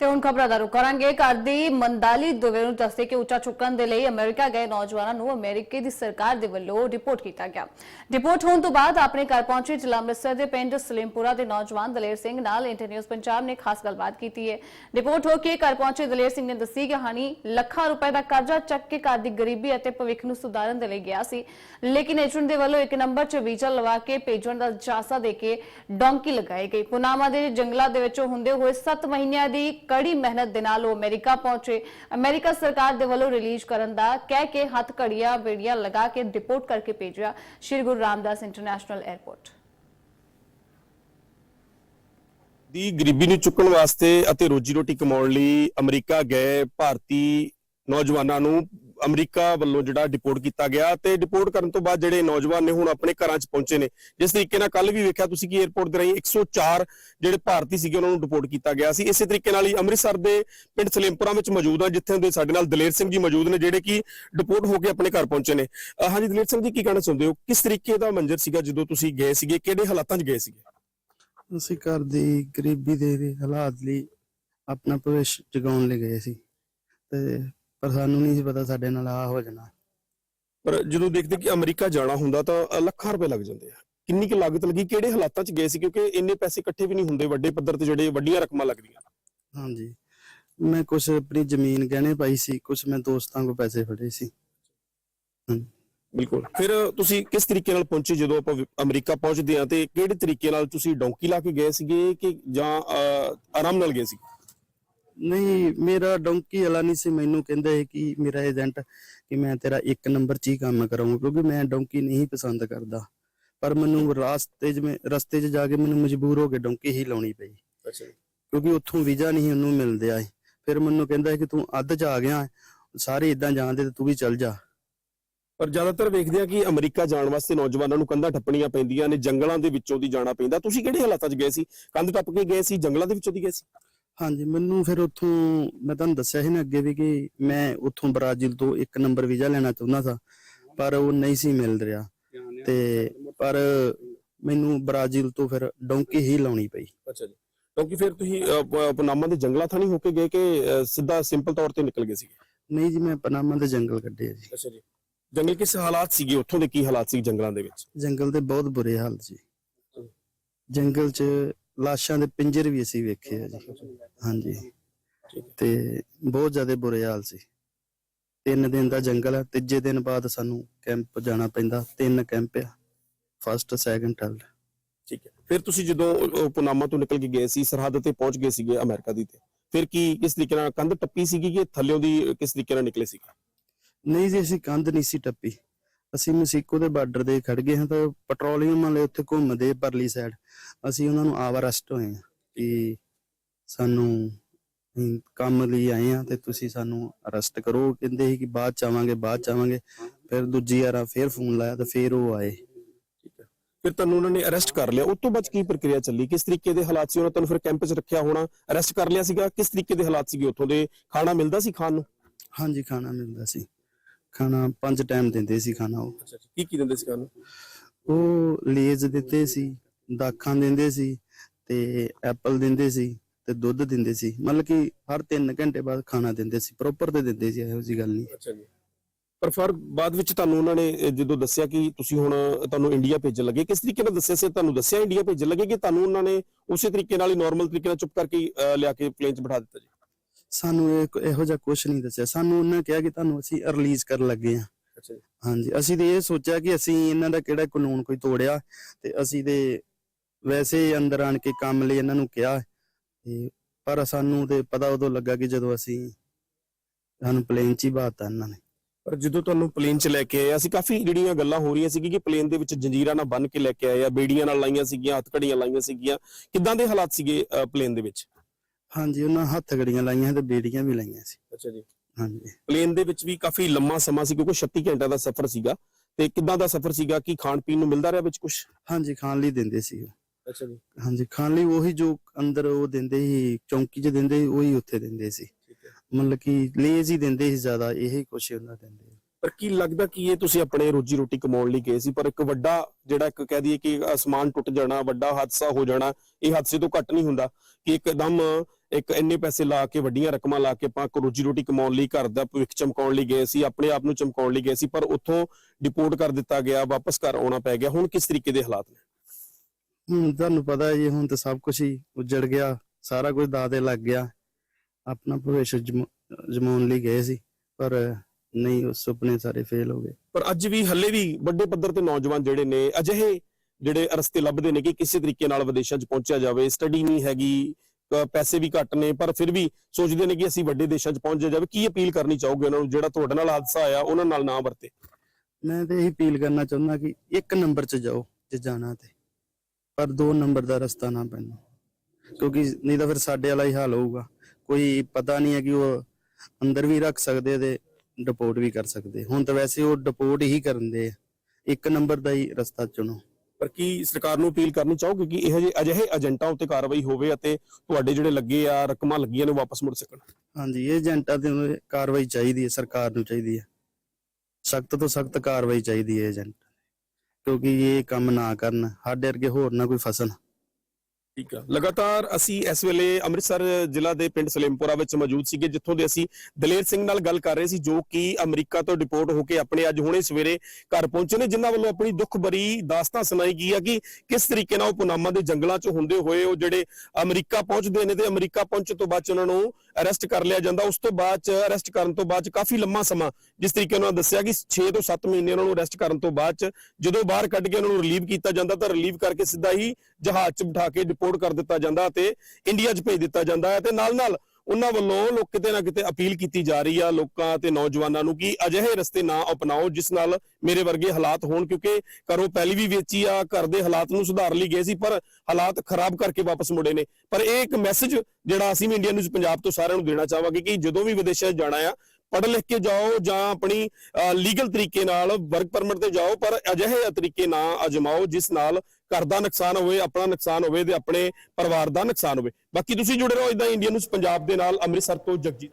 ਤੇ ਹੁਣ ਖਬਰਾਂ ਦਾ ਰੁਖ ਕਰਾਂਗੇ। ਘਰ ਦੀ ਮੰਦਾਲੀ ਦੁਵੇ ਨੂੰ ਦੱਸਦੇ ਕਿ ਉੱਚਾ ਚੁੱਕਣ ਦੇ ਲਈ ਅਮਰੀਕਾ ਗਏ ਨੌਜਵਾਨਾਂ ਨੂੰ ਅਮਰੀਕੇ ਦੀ ਸਰਕਾਰ ਦੇ ਵੱਲੋਂ ਰਿਪੋਰਟ ਕੀਤਾ ਗਿਆ। ਰਿਪੋਰਟ ਹੋਣ ਤੋਂ ਬਾਅਦ ਆਪਣੇ ਘਰ ਪਹੁੰਚੇ ਜ਼ਿਲ੍ਹਾ ਅੰਮ੍ਰਿਤਸਰ ਦੇ ਪਿੰਡ ਸਲੀਮਪੁਰਾ ਦੇ ਨੌਜਵਾਨ ਦਲੇਰ ਸਿੰਘ ਨਾਲ ਇੰਟਰ ਨਿਊਜ਼ ਪੰਜਾਬ ਨੇ ਖਾਸ ਗੱਲਬਾਤ ਕੀਤੀ ਹੈ। ਰਿਪੋਰਟ ਹੋ ਕੇ ਘਰ ਪਹੁੰਚੇ ਦਲੇਰ ਸਿੰਘ ਨੇ ਦੱਸੀ ਕਿ ਕਹਾਣੀ ਲੱਖਾਂ ਰੁਪਏ ਦਾ ਕਰਜ਼ਾ ਚੱਕ ਕੇ ਘਰ ਦੀ ਗਰੀਬੀ ਅਤੇ ਭਵਿੱਖ ਨੂੰ ਸੁਧਾਰਨ ਦੇ ਲਈ ਗਿਆ ਸੀ। ਲੇਕਿਨ ਏਜੰਟ ਦੇ ਵੱਲੋਂ ਇੱਕ ਨੰਬਰ 'ਚ ਵੀਜ਼ਾ ਲਵਾ ਕੇ ਭੇਜਣ ਦਾ ਜਾਸਾ ਦੇ ਕੇ ਡੌਂਕੀ ਲਗਾਈ ਗਈ। ਪੁਨਾਮਾ ਦੇ ਜੰਗਲਾਂ ਦੇ ਵਿੱਚੋਂ ਹੁੰਦੇ ਹੋਏ 7 ਮਹੀਨਿਆਂ ਦੀ ਕੜੀ ਮਿਹਨਤ ਦੇ ਨਾਲ ਉਹ ਅਮਰੀਕਾ ਪਹੁੰਚੇ। ਅਮਰੀਕਾ ਸਰਕਾਰ ਦੇ ਵੱਲੋਂ ਰਿਲੀਜ਼ ਕਰਨ ਦਾ ਕਹਿ ਕੇ ਹੱਥ ਘੜੀਆਂ ਬੇੜੀਆਂ ਲਗਾ ਕੇ ਰਿਪੋਰਟ ਕਰਕੇ ਭੇਜਿਆ ਸ਼੍ਰੀ ਗੁਰੂ ਰਾਮਦਾਸ ਇੰਟਰਨੈਸ਼ਨਲ 에ਅਰਪੋਰਟ ਦੀ ਗਰੀਬੀ ਨੂੰ ਚੁੱਕਣ ਵਾਸਤੇ ਅਤੇ ਰੋਜੀ ਰੋਟੀ ਕਮਾਉਣ ਲਈ ਅਮਰੀਕਾ ਗਏ ਭਾਰਤੀ ਨੌਜਵਾਨਾਂ ਨੂੰ ਅਮਰੀਕਾ ਵੱਲੋਂ ਜਿਹੜਾ ਡਿਪੋਰਟ ਕੀਤਾ ਗਿਆ ਤੇ ਡਿਪੋਰਟ ਕਰਨ ਤੋਂ ਬਾਅਦ ਜਿਹੜੇ ਨੌਜਵਾਨ ਨੇ ਹੁਣ ਆਪਣੇ ਘਰਾਂ 'ਚ ਪਹੁੰਚੇ ਨੇ। ਜਿਸ ਤਰੀਕੇ ਨਾਲ ਕੱਲ ਵੀ ਵੇਖਿਆ ਤੁਸੀਂ ਕਿ 에ਅਰਪੋਰਟ ਦੇ ਰਾਹੀਂ 104 ਜਿਹੜੇ ਭਾਰਤੀ ਸੀਗੇ ਉਹਨਾਂ ਨੂੰ ਡਿਪੋਰਟ ਕੀਤਾ ਗਿਆ ਸੀ। ਇਸੇ ਤਰੀਕੇ ਨਾਲ ਹੀ ਅੰਮ੍ਰਿਤਸਰ ਦੇ ਪਿੰਡ ਸਲੇਮਪੁਰਾ ਵਿੱਚ ਮੌਜੂਦ ਆ, ਜਿੱਥੇ ਦੇ ਸਾਡੇ ਨਾਲ ਦਲੇਰ ਸਿੰਘ ਜੀ ਮੌਜੂਦ ਨੇ ਜਿਹੜੇ ਕਿ ਡਿਪੋਰਟ ਹੋ ਕੇ ਆਪਣੇ ਘਰ ਪਹੁੰਚੇ ਨੇ। ਹਾਂਜੀ ਦਲੇਰ ਸਿੰਘ ਜੀ, ਕੀ ਕਹਿਣਾ ਚਾਹੁੰਦੇ ਹੋ? ਕਿਸ ਤਰੀਕੇ ਦਾ ਮੰਜ਼ਰ ਸੀਗਾ ਜਦੋਂ ਤੁਸੀਂ ਗਏ ਸੀਗੇ? ਕਿਹੜੇ ਹਾਲਾਤਾਂ 'ਚ ਗਏ ਸੀਗੇ? ਅਸੀਂ ਘਰ ਦੀ ਗਰੀਬੀ ਦੇ ਹਾਲਾਤ ਲਈ ਆਪਣਾ ਭਵਿੱਖ ਜਗਾਉਣ ਲਈ ਗਏ ਸੀ। ਤੇ ਪਰ ਸਾਨੂੰ ਨਹੀਂ ਸੀ ਪਤਾ ਸਾਡੇ ਨਾਲ ਆ ਹੋ ਜਾਣਾ। ਪਰ ਜਦੋਂ ਦੇਖਦੇ ਕਿ ਅਮਰੀਕਾ ਜਾਣਾ ਹੁੰਦਾ ਤਾਂ ਅ, ਲੱਖਾਂ ਰੁਪਏ ਲੱਗ ਜਾਂਦੇ ਆ। ਕਿੰਨੀ ਕੁ ਲਾਗਤ ਲੱਗੀ? ਕਿਹੜੇ ਹਾਲਾਤਾਂ 'ਚ ਗਏ ਸੀ? ਕਿਉਂਕਿ ਇੰਨੇ ਪੈਸੇ ਇਕੱਠੇ ਵੀ ਨਹੀਂ ਹੁੰਦੇ ਵੱਡੇ ਪੱਧਰ ਤੇ ਜਿਹੜੇ ਵੱਡੀਆਂ ਰਕਮਾਂ ਲੱਗਦੀਆਂ। ਹਾਂਜੀ। ਮੈਂ ਕੁਛ ਆਪਣੀ ਜ਼ਮੀਨ ਗਹਿਣੇ ਪਾਈ ਸੀ ਕੁਛ ਮੈਂ ਦੋਸਤਾਂ ਕੋ ਪੈਸੇ ਫੜੇ ਸੀ। ਬਿਲਕੁਲ। ਫਿਰ ਤੁਸੀਂ ਕਿਸ ਤਰੀਕੇ ਨਾਲ ਪਹੁੰਚੇ ਜਦੋਂ ਆਪਾਂ ਵਿ- ਅਮਰੀਕਾ ਪਹੁੰਚਦੇ ਆ ਤੇ ਕਿਹੜੇ ਤਰੀਕੇ ਨਾਲ ਤੁਸੀਂ ਡੌਂਕੀ ਲਾ ਕੇ ਗਏ ਸੀਗੇ ਕਿ ਜਾਂ ਅ, ਆਰਾਮ ਨਾਲ ਗਏ ਸੀ ਨਹੀਂ ਮੇਰਾ ਡੌਂਕੀ ਵਾਲਾ ਨਹੀਂ ਸੀ। ਮੈਨੂੰ ਕਹਿੰਦਾ ਕਿ ਮੇਰਾ ਏਜੰਟ ਕਿ ਮੈਂ ਤੇਰਾ ਇੱਕ ਨੰਬਰ 'ਚ ਹੀ ਕੰਮ ਕਰਾਂਗਾ ਕਿਉਂਕਿ ਮੈਂ ਡੌਂਕੀ ਨਹੀਂ ਪਸੰਦ ਕਰਦਾ। ਪਰ ਮੈਨੂੰ ਰਾਸਤੇ 'ਚ ਮੈਂ ਰਸਤੇ 'ਚ ਜਾ ਕੇ ਮੈਨੂੰ ਮਜਬੂਰ ਹੋ ਕੇ ਡੌਂਕੀ ਹੀ ਲਾਉਣੀ ਪਈ। ਅੱਛਾ ਕਿਉਂਕਿ ਉੱਥੋਂ ਵੀਜ਼ਾ ਨਹੀਂ ਉਹਨੂੰ ਮਿਲਦਿਆ ਫਿਰ ਮੈਨੂੰ ਕਹਿੰਦਾ ਕਿ ਤੂੰ ਅੱਧ 'ਚ ਆ ਗਿਆ ਸਾਰੇ ਇਦਾਂ ਜਾਂਦੇ ਤੇ ਤੂੰ ਵੀ ਚੱਲ ਜਾ। ਪਰ ਜ਼ਿਆਦਾਤਰ ਵੇਖਦੇ ਆ ਕਿ ਅਮਰੀਕਾ ਜਾਣ ਵਾਸਤੇ ਨੌਜਵਾਨਾਂ ਨੂੰ ਕੰਧਾਂ ਟੱਪਣੀਆਂ ਪੈਂਦੀਆਂ ਨੇ ਜੰਗਲਾਂ ਦੇ ਵਿੱਚੋਂ ਦੀ ਜਾਣਾ ਪੈਂਦਾ। ਤੁਸੀਂ ਕਿਹੜੇ ਹਾਲਾਤਾਂ 'ਚ ਗਏ ਸੀ? ਕੰਧ ਟੱਪ ਕੇ ਗਏ ਸੀ ਜੰਗਲਾਂ ਦੇ ਵਿੱਚੋਂ ਦੀ ਗਏ ਸੀ? ਹਾਂਜੀ ਮੈਨੂੰ ਫਿਰ ਉੱਥੋਂ ਮੈਂ ਤੁਹਾਨੂੰ ਦੱਸਿਆ ਸੀ ਨਾ ਅੱਗੇ ਵੀ ਕਿ ਮੈਂ ਉੱਥੋਂ ਬ੍ਰਾਜ਼ੀਲ ਤੋਂ ਇੱਕ ਨੰਬਰ ਵੀਜ਼ਾ ਲੈਣਾ ਚਾਹੁੰਦਾ ਸੀ ਪਰ ਉਹ ਨਹੀਂ ਸੀ ਮਿਲ ਰਿਹਾ। ਤੇ ਪਰ ਮੈਨੂੰ ਬ੍ਰਾਜ਼ੀਲ ਤੋਂ ਫਿਰ ਡੌਂਕੀ ਹੀ ਲਾਉਣੀ ਪਈ। ਅੱਛਾ ਜੀ। ਫਿਰ ਤੁਸੀਂ ਪਨਾਮਾ ਦੇ ਜੰਗਲਾਂ ਥਾਣੀ ਹੋ ਕੇ ਗਏ ਕਿ ਸਿੱਧਾ ਸਿੰਪਲ ਤੌਰ ਤੇ ਨਿਕਲ ਗਏ ਸੀਗੇ? ਨਹੀਂ ਜੀ ਮੈਂ ਪਨਾਮਾ ਦੇ ਜੰਗਲ ਕੱਢੇ ਜੀ। ਅੱਛਾ ਜੀ। ਜੰਗਲ ਕਿਸ ਹਾਲਾਤ ਸੀਗੇ? ਉੱਥੋਂ ਦੇ ਕੀ ਹਾਲਾਤ ਸੀ ਜੰਗਲਾਂ ਦੇ ਵਿੱਚ? ਜੰਗਲ ਦੇ ਬਹੁਤ ਬੁਰੇ ਹਾਲ ਸੀ। ਜੰਗਲ 'ਚ ਲਾਸ਼ਾਂ ਦੇ ਪਿੰਜਰ ਵੀ ਅਸੀਂ ਵੇਖੇ ਆ ਜੀ। ਹਾਂਜੀ। ਤੇ ਬਹੁਤ ਜ਼ਿਆਦਾ ਬੁਰੇ ਹਾਲ ਸੀ। ਤਿੰਨ ਦਿਨ ਦਾ ਜੰਗਲ ਹੈ ਤੀਜੇ ਦਿਨ ਬਾਅਦ ਸਾਨੂੰ ਕੈਂਪ ਜਾਣਾ ਪੈਂਦਾ। ਤਿੰਨ ਕੈਂਪ ਆ ਫਸਟ ਸੈਕੰਡ ਥਰਡ ਠੀਕ ਹੈ। ਫਿਰ ਤੁਸੀਂ ਜਦੋਂ ਪਨਾਮਾ ਤੋਂ ਨਿਕਲ ਕੇ ਗਏ ਸੀ ਸਰਹੱਦ ਤੇ ਪਹੁੰਚ ਗਏ ਸੀਗੇ ਅਮਰੀਕਾ ਦੀ ਤੇ ਫਿਰ ਕੀ ਕਿਸ ਤਰੀਕੇ ਨਾਲ ਕੰਧ ਟੱਪੀ ਸੀਗੀ ਕਿ ਥੱਲਿਓਂ ਦੀ ਕਿਸ ਤਰੀਕੇ ਨਾਲ ਨਿਕਲੇ ਸੀਗੇ? ਨਹੀਂ ਜੀ ਅਸੀਂ ਕੰਧ ਨਹੀਂ ਸੀ ਟੱਪੀ। ਅਸੀਂ ਮਸੀਕੋ ਦੇ ਬਾਰਡਰ ਦੇ ਖੜ ਗਏ ਹਾਂ ਤਾਂ ਪੈਟਰੋਲੀਅਮ ਵਾਲੇ ਉੱਥੇ ਘੁੰਮਦੇ ਪਰਲੀ ਸਾਈਡ ਅਸੀਂ ਉਹਨਾਂ ਨੂੰ ਆਵ ਅਰੈਸਟ ਹੋਏ ਹਾਂ ਕਿ ਸਾਨੂੰ ਕੰਮ ਲਈ ਆਏ ਆ ਤੇ ਤੁਸੀਂ ਸਾਨੂੰ ਅਰੈਸਟ ਕਰੋ। ਕਹਿੰਦੇ ਸੀ ਕਿ ਬਾਅਦ ਚ ਆਵਾਂਗੇ ਬਾਅਦ ਚ ਆਵਾਂਗੇ। ਫਿਰ ਦੂਜੀ ਵਾਰ ਫੇਰ ਫੋਨ ਲਾਇਆ ਤੇ ਫੇਰ ਉਹ ਆਏ। ਫਿਰ ਤੁਹਾਨੂੰ ਉਹਨਾਂ ਨੇ ਅਰੈਸਟ ਕਰ ਲਿਆ। ਉਸ ਤੋਂ ਬਾਅਦ ਕੀ ਪ੍ਰਕਿਰਿਆ ਚੱਲੀ? ਕਿਸ ਤਰੀਕੇ ਦੇ ਹਾਲਾਤ ਸੀ? ਉਹਨਾਂ ਤੁਹਾਨੂੰ ਫਿਰ ਕੈਂਪ 'ਚ ਰੱਖਿਆ ਹੋਣਾ। ਅਰੈਸਟ ਕਰ ਲਿਆ ਸੀਗਾ। ਕਿਸ ਤਰੀਕੇ ਦੇ ਹਾਲਾਤ ਸੀਗੇ ਉੱਥੋਂ ਦੇ? ਖਾਣਾ ਮਿਲਦਾ ਸੀ ਖਾਣ ਨੂੰ? ਹਾਂਜੀ ਖਾਣਾ ਮਿਲਦਾ ਸੀ। ਖਾਣਾ ਪੰਜ ਟਾਈਮ ਦਿੰਦੇ ਸੀ ਖਾਣਾ ਉਹ। ਅੱਛਾ ਕੀ ਕੀ ਦਿੰਦੇ ਸੀ ਖਾਣ? ਨੂੰ ਉਹ ਲੇਜ਼ ਦਿੱਤੇ ਸੀ ਦਾਖਾਂ ਦਿੰਦੇ ਸੀ ਤੇ ਐਪਲ ਦਿੰਦੇ ਸੀ ਤੇ ਦੁੱਧ ਦਿੰਦੇ ਸੀ। ਮਤਲਬ ਕਿ ਹਰ 3 ਘੰਟੇ ਬਾਅਦ ਖਾਣਾ ਦਿੰਦੇ ਸੀ ਪ੍ਰੋਪਰ ਤੇ ਦਿੰਦੇ ਸੀ ਇਹੋ ਜੀ ਗੱਲ ਨਹੀਂ। ਅੱਛਾ ਜੀ। ਪਰ ਫਿਰ ਬਾਅਦ ਵਿੱਚ ਤੁਹਾਨੂੰ ਉਹਨਾਂ ਨੇ ਜਦੋਂ ਦੱਸਿਆ ਕਿ ਤੁਸੀਂ ਹੁਣ ਤੁਹਾਨੂੰ ਇੰਡੀਆ ਭੇਜਣ ਲੱਗੇ ਕਿਸ ਤਰੀਕੇ ਨਾਲ ਦੱਸਿਆ ਸੀ? ਤੁਹਾਨੂੰ ਦੱਸਿਆ ਇੰਡੀਆ ਭੇਜਣ ਲੱਗੇ ਕਿ ਤੁਹਾਨੂੰ ਉਹਨਾਂ ਨੇ ਉਸੇ ਤਰੀਕੇ ਨਾਲ ਹੀ ਨਾਰਮਲ ਤਰੀਕੇ ਨਾਲ ਚੁੱਪ ਕਰਕੇ ਹੀ, ਅਹ, ਲਿਆ ਕੇ ਪਲੇਨ 'ਚ ਬਿਠਾ ਦਿੱਤਾ ਜੀ? ਸਾਨੂੰ ਇਹ ਇਹੋ ਜਿਹਾ ਕੁਝ ਨਹੀਂ ਦੱਸਿਆ। ਸਾਨੂੰ ਉਹਨਾਂ ਕਿਹਾ ਕਿ ਤੁਹਾਨੂੰ ਅਸੀਂ ਰਿਲੀਜ਼ ਕਰਨ ਲੱਗੇ ਆ ਅੱਛਾ ਜੀ। ਹਾਂਜੀ ਅਸੀਂ ਤੇ ਇਹ ਸੋਚਿਆ ਕਿ ਅਸੀਂ ਇਹਨਾਂ ਦਾ ਕਿਹੜਾ ਕਾਨੂੰਨ ਕੋਈ ਤੋੜਿਆ ਤੇ ਅਸੀਂ ਤੇ ਵੈਸੇ ਹੀ ਅੰਦਰ ਆਣ ਕੇ ਕੰਮ ਲਈ ਇਹਨਾਂ ਨੂੰ ਕਿਹਾ ਤੇ ਪਰ ਸਾਨੂੰ ਤੇ ਪਤਾ ਉਦੋਂ ਲੱਗਾ ਕਿ ਜਦੋਂ ਅਸੀਂ ਸਾਨੂੰ ਪਲੇਨ 'ਚ ਹੀ ਬਾਤਾ ਇਹਨਾਂ ਨੇ। ਪਰ ਜਦੋਂ ਤੁਹਾਨੂੰ ਪਲੇਨ 'ਚ ਲੈ ਕੇ ਆਏ ਅਸੀਂ ਕਾਫੀ ਜਿਹੜੀਆਂ ਗੱਲਾਂ ਹੋ ਰਹੀਆਂ ਸੀ ਕਿ ਪਲੇਨ ਦੇ ਵਿੱਚ ਜੰਜੀਰਾਂ ਨਾਲ ਬੰਨ ਕੇ ਲੈ ਕੇ ਆਏ ਆ ਬੇੜੀਆਂ ਨਾਲ ਲਾਈਆਂ ਸੀਗੀਆਂ ਹੱਥਕੜੀਆਂ ਲਾਈਆਂ ਸੀਗੀਆਂ। ਕਿੱਦਾਂ ਦੇ ਹਾਲਾਤ ਸੀਗੇ ਪਲੇਨ ਦੇ ਵਿੱਚ? ਹਾਂਜੀ ਉਹਨਾਂ ਹੱਥ ਗੜੀਆਂ ਲਾਈਆਂ ਤੇ ਬੇੜੀਆਂ ਵੀ ਲਾਈਆਂ ਸੀ। ਅੱਛਾ ਜੀ। ਹਾਂਜੀ। ਪਲੇਨ ਦੇ ਵਿੱਚ ਵੀ ਕਾਫੀ ਲੰਮਾ ਸਮਾਂ ਸੀ ਕਿਉਂਕਿ 36 ਘੰਟਿਆਂ ਦਾ ਸਫ਼ਰ ਸੀਗਾ। ਤੇ ਕਿੱਦਾਂ ਦਾ ਸਫ਼ਰ ਸੀਗਾ? ਕਿ ਖਾਣ ਪੀਣ ਨੂੰ ਮਿਲਦਾ ਰਿਹਾ ਵਿੱਚ ਕੁਝ ਹਾਂਜੀ ਖਾਣ ਲਈ ਦਿੰਦੇ ਸੀ ਉਹ। ਅੱਛਾ ਜੀ। ਹਾਂਜੀ ਖਾਣ ਲਈ ਉਹੀ ਜੋ ਅੰਦਰ ਉਹ ਦਿੰਦੇ ਸੀ ਚੌਂਕੀ 'ਚ ਦਿੰਦੇ ਸੀ ਉਹੀ ਉੱਥੇ ਦਿੰਦੇ ਸੀ। ਠੀਕ ਹੈ। ਮਤਲਬ ਕਿ ਲੇਜ਼ ਹੀ ਦਿੰਦੇ ਸੀ ਜ਼ਿਆਦਾ ਇਹੀ ਕੁਛ ਉਹਨਾਂ ਦਿੰਦੇ ਪਰ ਕੀ ਲੱਗਦਾ ਕਿ ਇਹ ਤੁਸੀਂ ਆਪਣੇ ਰੋਜੀ ਰੋਟੀ ਕਮਾਉਣ ਲਈ ਗਏ ਸੀ? ਪਰ ਇੱਕ ਵੱਡਾ ਜਿਹੜਾ ਇੱਕ ਕਹਿ ਦਈਏ ਕਿ ਅਸਮਾਨ ਟੁੱਟ ਜਾਣਾ ਵੱਡਾ ਹਾਦਸਾ ਹੋ ਜਾਣਾ ਇਹ ਹਾਦਸੇ ਤੋਂ ਘੱਟ ਨਹੀਂ ਹੁੰਦਾ ਕਿ ਇੱਕਦਮ ਇੱਕ ਇੰਨੇ ਪੈਸੇ ਲਾ ਕੇ ਵੱਡੀਆਂ ਰਕਮਾਂ ਲਾ ਕੇ ਆਪਾਂ ਰੋਜੀ ਰੋਟੀ ਕਮਾਉਣ ਲਈ ਘਰ ਦਾ ਭਵਿੱਖ ਚਮਕਾਉਣ ਲਈ ਗਏ ਸੀ ਆਪਣੇ ਆਪ ਨੂੰ ਚਮਕਾਉਣ ਲਈ ਗਏ ਸੀ ਪਰ ਉੱਥੋਂ ਡਿਪੋਰਟ ਕਰ ਦਿੱਤਾ ਗਿਆ ਵਾਪਸ ਘਰ ਆਉਣਾ ਪੈ ਗਿਆ। ਹੁਣ ਕਿਸ ਤਰੀਕੇ ਦੇ ਹਾਲਾਤ ਨੇ? ਹੁਣ ਤੁਹਾਨੂੰ ਪਤਾ ਹੈ ਜੀ ਹੁਣ ਤਾਂ ਸਭ ਕੁਝ ਹੀ ਉੱਜੜ ਗਿਆ ਸਾਰਾ ਕੁਝ ਦਾਦੇ ਲੱਗ ਗਿਆ। ਆਪਣਾ ਭਵਿੱਖ ਜਮ- ਜਮਾਉਣ ਲਈ ਗਏ ਸੀ ਪਰ ਨਹੀਂ ਉਹ ਸੁਪਨੇ ਸਾਰੇ ਫੇਲ ਹੋ ਗਏ। ਪਰ ਅੱਜ ਵੀ ਹੱਲੇ ਵੀ ਵੱਡੇ ਪੱਧਰ ਤੇ ਨੌਜਵਾਨ ਜਿਹੜੇ ਨੇ ਅਜਿਹੇ ਜਿਹੜੇ ਰਸਤੇ ਲੱਭਦੇ ਨੇ ਕਿ ਕਿਸੇ ਤਰੀਕੇ ਨਾਲ ਵਿਦੇਸ਼ਾਂ 'ਚ ਪਹੁੰਚਿਆ ਜਾਵੇ ਸਟੱਡੀ ਨਹੀਂ ਹੈਗੀ ਪੈਸੇ ਵੀ ਘੱਟ ਨੇ, ਪਰ ਫਿਰ ਵੀ ਸੋਚਦੇ ਨੇ ਕਿ ਅਸੀਂ ਵੱਡੇ ਦੇਸ਼ਾਂ 'ਚ ਪਹੁੰਚ ਜਾਵੇ। ਕੀ ਅਪੀਲ ਕਰਨੀ ਚਾਹੋਗੇ ਉਹਨਾਂ ਨੂੰ, ਜਿਹੜਾ ਤੁਹਾਡੇ ਨਾਲ ਹਾਦਸਾ ਆਇਆ, ਉਹਨਾਂ ਨਾਲ ਨਾ ਵਰਤੇ? ਮੈਂ ਤੇ ਇਹੀ ਅਪੀਲ ਕਰਨਾ ਚਾਹੁੰਦਾ ਕਿ ਇੱਕ ਨੰਬਰ 'ਚ ਜਾਓ, ਜੇ ਜਾਣਾ ਤੇ। ਪਰ ਦੋ ਨੰਬਰ ਦਾ ਰਸਤਾ ਨਾ ਪੈਣਾ। ਕਿਉਂਕਿ ਨਹੀਂ ਤਾਂ ਫਿਰ ਸਾਡੇ ਵਾਲਾ ਹੀ ਹਾਲ ਹੋਊਗਾ। ਕੋਈ ਪਤਾ ਨਹੀਂ ਹੈ ਕਿ ਉਹ ਅੰਦਰ ਵੀ ਰੱਖ ਸਕਦੇ ਤੇ ਡਿਪੋਰਟ ਵੀ ਕਰ ਸਕਦੇ ਹੁਣ ਤਾਂ ਵੈਸੇ ਉਹ ਡਿਪੋਰਟ ਹੀ ਕਰਨ ਦੇ ਇੱਕ ਨੰਬਰ ਦਾ ਹੀ ਰਸਤਾ ਚੁਣੋ। ਪਰ ਕੀ ਸਰਕਾਰ ਨੂੰ ਅਪੀਲ ਕਰਨੀ ਚਾਹੋਗੇ ਕਿ ਇਹੋ ਅਜਿਹੇ ਏਜੰਟਾਂ ਉੱਤੇ ਕਾਰਵਾਈ ਹੋਵੇ ਅਤੇ ਤੁਹਾਡੇ ਜਿਹੜੇ ਲੱਗੇ ਆ, ਰਕਮਾਂ ਲੱਗੀਆਂ ਨੇ ਵਾਪਸ ਮੁੜ ਸਕਣ? ਹਾਂਜੀ, ਇਹ ਏਜੰਟਾਂ ਤੇ ਕਾਰਵਾਈ ਚਾਹੀਦੀ ਹੈ, ਸਰਕਾਰ ਨੂੰ ਚਾਹੀਦੀ ਹੈ। ਸਖਤ ਤੋਂ ਸਖਤ ਕਾਰਵਾਈ ਚਾਹੀਦੀ ਹੈ ਏਜੰਟ, ਕਿਉਂਕਿ ਇਹ ਕੰਮ ਨਾ ਕਰਨ, ਸਾਡੇ ਵਰਗੇ ਹੋਰ ਨਾ ਕੋਈ ਫਸਣ। ਠੀਕ ਆ। ਲਗਾਤਾਰ ਅਸੀਂ ਇਸ ਵੇਲੇ ਅੰਮ੍ਰਿਤਸਰ ਜ਼ਿਲ੍ਹਾ ਦੇ ਪਿੰਡ ਸਲੇਮਪੁਰਾ ਵਿੱਚ ਮੌਜੂਦ ਸੀਗੇ, ਜਿੱਥੋਂ ਦੇ ਅਸੀਂ ਦਲੇਰ ਸਿੰਘ ਨਾਲ ਗੱਲ ਕਰ ਰਹੇ ਸੀ, ਜੋ ਕਿ ਅਮਰੀਕਾ ਤੋਂ ਡਿਪੋਰਟ ਹੋ ਕੇ ਆਪਣੇ ਅੱਜ ਹੁਣੇ ਸਵੇਰੇ ਘਰ ਪਹੁੰਚੇ ਨੇ, ਜਿਨ੍ਹਾਂ ਵੱਲੋਂ ਆਪਣੀ ਦੁੱਖ ਭਰੀ ਦਾਸਤਾਨ ਸੁਣਾਈ ਗਈ ਆ ਕਿ ਕਿਸ ਤਰੀਕੇ ਨਾਲ ਉਹ ਪੁਨਾਮਾ ਦੇ ਜੰਗਲਾਂ 'ਚ ਹੁੰਦੇ ਹੋਏ ਉਹ ਜਿਹੜੇ ਅਮਰੀਕਾ ਪਹੁੰਚਦੇ ਨੇ ਤੇ ਅਮਰੀਕਾ ਪਹੁੰਚਣ ਤੋਂ ਬਾਅਦ 'ਚ ਉਹਨਾਂ ਨੂੰ ਅਰੈਸਟ ਕਰ ਲਿਆ ਜਾਂਦਾ। ਉਸ ਤੋਂ ਬਾਅਦ 'ਚ ਅਰੈਸਟ ਕਰਨ ਤੋਂ ਬਾਅਦ 'ਚ ਕਾਫੀ ਲੰਮਾ ਸਮਾਂ ਜਿਸ ਤਰੀਕੇ ਉਹਨਾਂ ਦੱਸਿਆ ਕਿ 6 ਤੋਂ 7 ਮਹੀਨੇ ਉਹਨਾਂ ਨੂੰ ਅਰੈਸਟ ਕਰਨ ਤੋਂ ਬਾਅਦ 'ਚ ਜਦੋਂ ਬਾਹਰ ਕੱਢ ਕੇ ਉਹਨਾਂ ਨੂੰ ਰਿਲੀਵ ਕੀਤਾ ਜਾਂਦਾ ਤਾਂ ਰਿਲੀਵ ਕਰਕੇ ਸਿੱਧਾ ਹੀ ਜਹਾਜ਼ 'ਚ ਬਿਠਾ ਕੇ ਡਿਪੋਰਟ ਕਰ ਦਿੱਤਾ ਜਾਂਦਾ ਤੇ ਇੰਡੀਆ 'ਚ ਭੇਜ ਦਿੱਤਾ ਜਾਂਦਾ ਹੈ ਤੇ ਨਾਲ-ਨਾਲ ਉਹਨਾਂ ਵੱਲੋਂ ਲੋਕ ਕਿਤੇ ਨਾ ਕਿਤੇ ਅਪੀਲ ਕੀਤੀ ਜਾ ਰਹੀ ਆ ਲੋਕਾਂ ਤੇ ਨੌਜਵਾਨਾਂ ਨੂੰ ਕਿ ਅਜਿਹੇ ਰਸਤੇ ਨਾ ਅਪਣਾਓ, ਜਿਸ ਨਾਲ ਮੇਰੇ ਵਰਗੇ ਹਾਲਾਤ ਹੋਣ ਕਿਉਂਕਿ ਘਰੋਂ ਪਹਿਲੀ ਵੀ ਵੇਚੀ ਆ, ਘਰ ਦੇ ਹਾਲਾਤ ਨੂੰ ਸੁਧਾਰ ਲਈ ਗਏ ਸੀ, ਪਰ ਹਾਲਾਤ ਖਰਾਬ ਕਰਕੇ ਵਾਪਸ ਮੁੜੇ ਨੇ। ਪਰ ਇਹ ਇੱਕ ਮੈਸੇਜ ਜਿਹੜਾ ਅਸੀਂ ਵੀ ਇੰਡੀਆ ਨਿਊਜ਼ ਪੰਜਾਬ ਤੋਂ ਸਾਰਿਆਂ ਨੂੰ ਦੇਣਾ ਚਾਹਾਂਗੇ ਕਿ ਜਦੋਂ ਵੀ ਵਿਦੇਸ਼ਾਂ 'ਚ ਜਾਣਾ ਆ, ਪੜ੍ਹ ਲਿਖ ਕੇ ਜਾਓ ਜਾਂ ਆਪਣੀ ਲੀਗਲ ਤਰੀਕੇ ਨਾਲ ਵਰਕ ਪਰਮਿਟ ਤੇ ਜਾਓ, ਪਰ ਅਜਿਹੇ ਤਰੀਕੇ ਨਾ ਅਜਮਾਓ, ਜਿਸ ਨਾਲ ਘਰ ਦਾ ਨੁਕਸਾਨ ਹੋਵੇ, ਆਪਣਾ ਨੁਕਸਾਨ ਹੋਵੇ ਤੇ ਆਪਣੇ ਪਰਿਵਾਰ ਦਾ ਨੁਕਸਾਨ ਹੋਵੇ। ਬਾਕੀ ਤੁਸੀਂ ਜੁੜੇ ਰਹੋ ਇਦਾਂ ਇੰਡੀਆ ਨਿਊਜ਼ ਪੰਜਾਬ ਦੇ ਨਾਲ, ਅੰਮ੍ਰਿਤਸਰ ਤੋਂ ਜਗਜੀਤ।